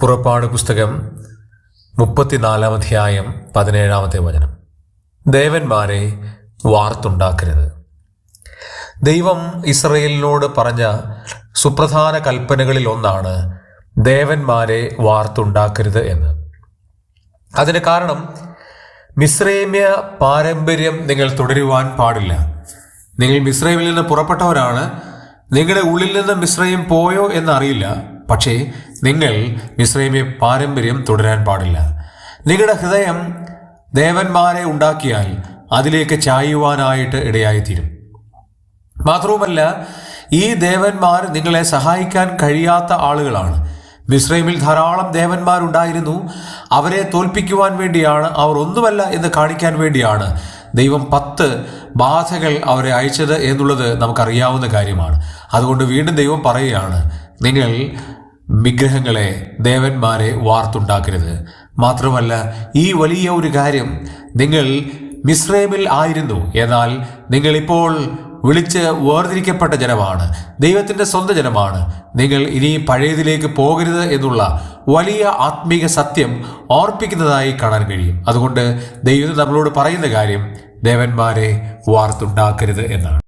പുറപ്പാട് പുസ്തകം മുപ്പത്തിനാലാം അധ്യായം പതിനേഴാമത്തെ വചനം. ദേവന്മാരെ വാർത്തുണ്ടാക്കരുത്. ദൈവം ഇസ്രയേലിനോട് പറഞ്ഞ സുപ്രധാന കൽപ്പനകളിൽ ഒന്നാണ് ദേവന്മാരെ വാർത്തുണ്ടാക്കരുത് എന്ന്. അതിന് കാരണം മിശ്രൈമ്യ പാരമ്പര്യം നിങ്ങൾ തുടരുവാൻ പാടില്ല. നിങ്ങൾ മിശ്രൈമിൽ നിന്ന് പുറപ്പെട്ടവരാണ്. നിങ്ങളുടെ ഉള്ളിൽ നിന്ന് മിശ്രയും പോയോ എന്നറിയില്ല. പക്ഷേ നിങ്ങൾ മിശ്രയുമെ പാരമ്പര്യം തുടരാൻ പാടില്ല. നിങ്ങളുടെ ഹൃദയം ദേവന്മാരെ ഉണ്ടാക്കിയാൽ അതിലേക്ക് ചായുവാനായിട്ട് ഇടയായിത്തീരും. മാത്രവുമല്ല ഈ ദേവന്മാർ നിങ്ങളെ സഹായിക്കാൻ കഴിയാത്ത ആളുകളാണ്. മിശ്രൈമിൽ ധാരാളം ദേവന്മാരുണ്ടായിരുന്നു. അവരെ തോൽപ്പിക്കുവാൻ വേണ്ടിയാണ് അവർ ഒന്നുമല്ല എന്ന് കാണിക്കാൻ വേണ്ടിയാണ് ദൈവം പത്ത് ബാധകൾ അവരെ അയച്ചത് എന്നുള്ളത് നമുക്കറിയാവുന്ന കാര്യമാണ്. അതുകൊണ്ട് വീണ്ടും ദൈവം പറയുകയാണ് നിങ്ങൾ വിഗ്രഹങ്ങളെ ദേവന്മാരെ വാർത്തുണ്ടാക്കരുത്. മാത്രമല്ല ഈ വലിയ ഒരു കാര്യം നിങ്ങൾ മിസ്രൈമിൽ ആയിരുന്നു. എന്നാൽ നിങ്ങളിപ്പോൾ വിളിച്ച് വേർതിരിക്കപ്പെട്ട ജനമാണ്. ദൈവത്തിന്റെ സ്വന്തം ജനമാണ്. നിങ്ങൾ ഇനി പഴയതിലേക്ക് പോകരുത് എന്നുള്ള വലിയ ആത്മീക സത്യം ഓർപ്പിക്കുന്നതായി കാണാൻ കഴിയും. അതുകൊണ്ട് ദൈവം നമ്മളോട് പറയുന്ന കാര്യം ദേവന്മാരെ വാർത്തുണ്ടാക്കരുത് എന്നാണ്.